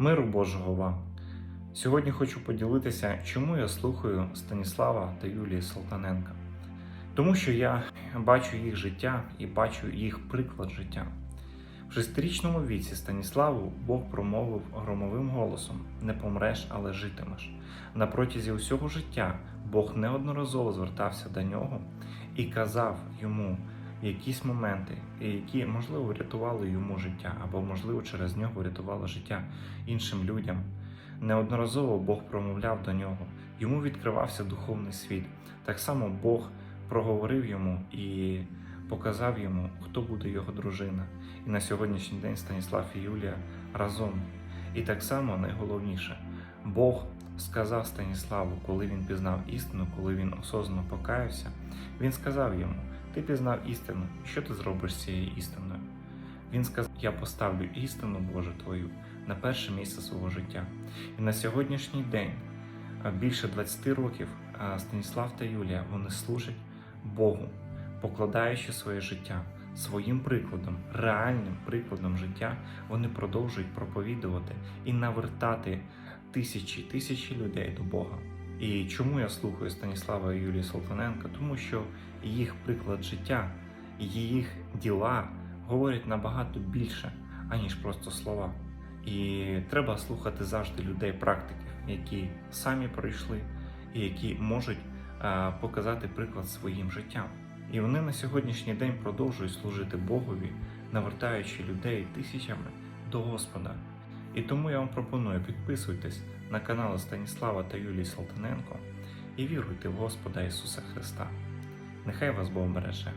Миру Божого вам! Сьогодні хочу поділитися, чому я слухаю Станіслава та Юлії Салтаненка. Тому що я бачу їх життя і бачу їх приклад життя. В шестирічному віці Станіславу Бог промовив громовим голосом: Не помреш, але житимеш. На протязі усього життя Бог неодноразово звертався до нього і казав йому якісь моменти, які можливо врятували йому життя, або можливо через нього врятувало життя іншим людям. Неодноразово Бог промовляв до нього, йому відкривався духовний світ. Так само Бог проговорив йому і показав йому, хто буде його дружина. І на сьогоднішній день Станіслав і Юлія разом. І так само найголовніше, Бог сказав Станіславу, коли він пізнав істину, коли він осознанно покаявся, він сказав йому: Ти пізнав істину, що ти зробиш з цією істиною? Він сказав: Я поставлю істину Божу твою на перше місце свого життя. І на сьогоднішній день, більше 20 років, Станіслав та Юлія вони служать Богу, покладаючи своє життя своїм прикладом, реальним прикладом життя, вони продовжують проповідувати і навертати тисячі тисячі людей до Бога. І чому я слухаю Станіслава і Юлії Солтаненка? Тому що їх приклад життя, їх діла говорять набагато більше, аніж просто слова. І треба слухати завжди людей, практиків, які самі пройшли і які можуть показати приклад своїм життям. І вони на сьогоднішній день продовжують служити Богові, навертаючи людей тисячами до Господа. І тому я вам пропоную підписуйтесь на канали Станіслава та Юлії Салтаненко і віруйте в Господа Ісуса Христа. Нехай вас Бог береже.